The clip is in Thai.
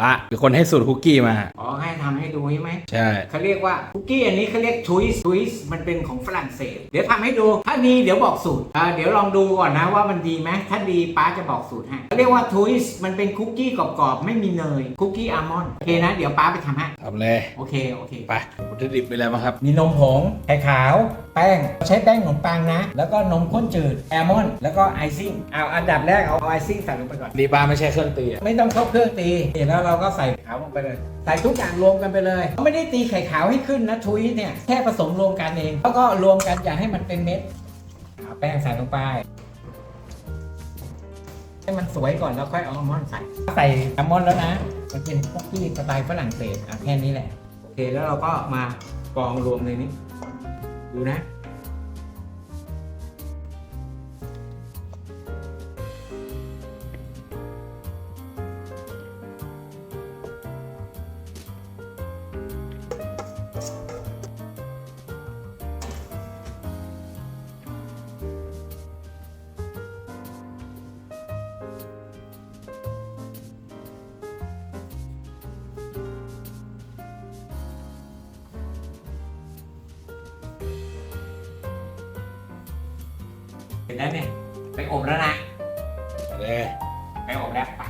ป้าคือคนให้สูตรคุกกี้มา อ๋อให้ทำให้ดูใช่ไหมใช่ เขาเรียกว่าคุกกี้อันนี้เขาเรียกชุยส์ชุยส์มันเป็นของฝรั่งเศส เดี๋ยวทำให้ดู ถ้าดีเดี๋ยวบอกสูตรอ่าเดี๋ยวลองดูก่อนนะว่ามันดีไหมถ้าดีป้าจะบอกสูตรให้เขาเรียกว่าชุยส์มันเป็นคุกกี้กรอบๆไม่มีเนยคุกกี้อัลมอนด์โอเคนะ เดี๋ยวป้าไปทำให้ทำเลย โอเคโอเค ไปวัต ถุดิบมีอะไรบ้างครับ มีนมผง ไข่ขาว แป้ง ใช้แป้งขนมปังนะ แล้วก็นมข้นจืด แอลมอนด์แล้วก็ไอซิ่ง เอาอันดับแรกเอาไอซิ่งใส่ลงไปก่อนนี่ป้าไม่ใช่เครื่องตีอะไม่ต้องเข้าเครื่องตีเสร็จแล้วเราก็ใส่ขาวลงไปเลย ใส่ทุกอย่างรวมกันไปเลย ไม่ได้ตีไข่ขาวให้ขึ้นนะทุยเนี่ย แค่ผสมรวมกันเอง แล้วก็รวมกันอย่าให้มันเป็นเม็ดเอาแป้งใส่ลงไป ให้มันสวยก่อนแล้วค่อยเอาอัลมอนด์ใส่ ใส่อัลมอนด์แล้วนะ มันเป็นคุกกี้สไตล์ฝรั่งเศสอะแค่นี้แหละ โอเคแล้วเราก็มากองรวมในนี้ ดูนะ เห็นแล้วเนี่ยไปอบแล้วนะ เลย ไปอบแล้วไป